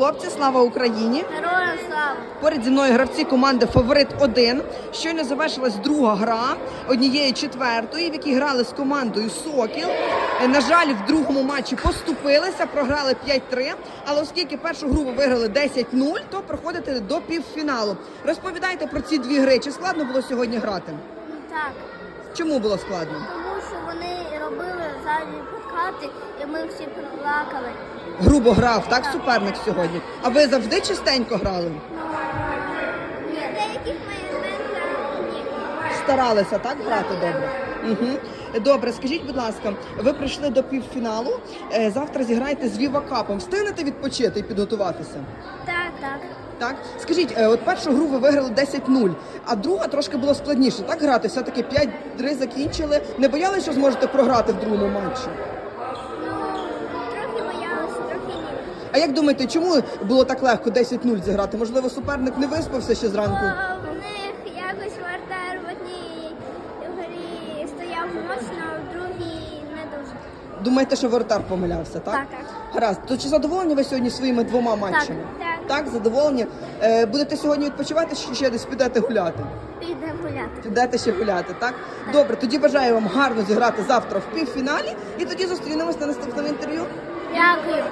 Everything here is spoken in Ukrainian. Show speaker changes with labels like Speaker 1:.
Speaker 1: Хлопці, слава Україні!
Speaker 2: Героям слава!
Speaker 1: Поряд зі мною гравці команди Фаворит 1 Щойно завершилась друга гра однієї четвертої, в якій грали з командою Сокіл. Е, На жаль, в другому матчі поступилися, програли 5-3. Але оскільки першу гру ви виграли 10-0, то проходите до півфіналу. Розповідайте про ці дві гри. Чи складно було сьогодні грати?
Speaker 2: Так,
Speaker 1: Чому було складно?
Speaker 2: тому що вони робили ззаді підкати, і ми всі плакали.
Speaker 1: Грубо грав, так суперник сьогодні. А ви завжди частенько грали?
Speaker 2: Деяких.
Speaker 1: Старалися так грати добре. Угу. Добре, скажіть, будь ласка, ви прийшли до півфіналу. Е, Завтра зіграєте з Віва Капом. Встигнете відпочити і підготуватися?
Speaker 2: Так, так.
Speaker 1: Так, скажіть, е, от першу гру ви виграли 10-0, а друга трошки було складніше. Так грати? Все таки 5-3 закінчили. Не боялися, що зможете програти в другому матчі? А як думаєте, чому було так легко 10-0 зіграти? Можливо, суперник не виспався ще зранку?
Speaker 2: В них якось вартар в одній грі стояв моцно, в другій не дуже.
Speaker 1: Думаєте, що воротар помилявся, так?
Speaker 2: Так, так.
Speaker 1: Гаразд. То чи задоволені ви сьогодні своїми двома матчами?
Speaker 2: так.
Speaker 1: Так, задоволені. Е, будете сьогодні відпочивати, чи ще десь підете гуляти?
Speaker 2: Підемо гуляти.
Speaker 1: Підете ще гуляти, так? Добре, тоді бажаю вам гарно зіграти завтра в півфіналі і тоді зустрінемось на наступному інтерв'ю.
Speaker 2: Дякую.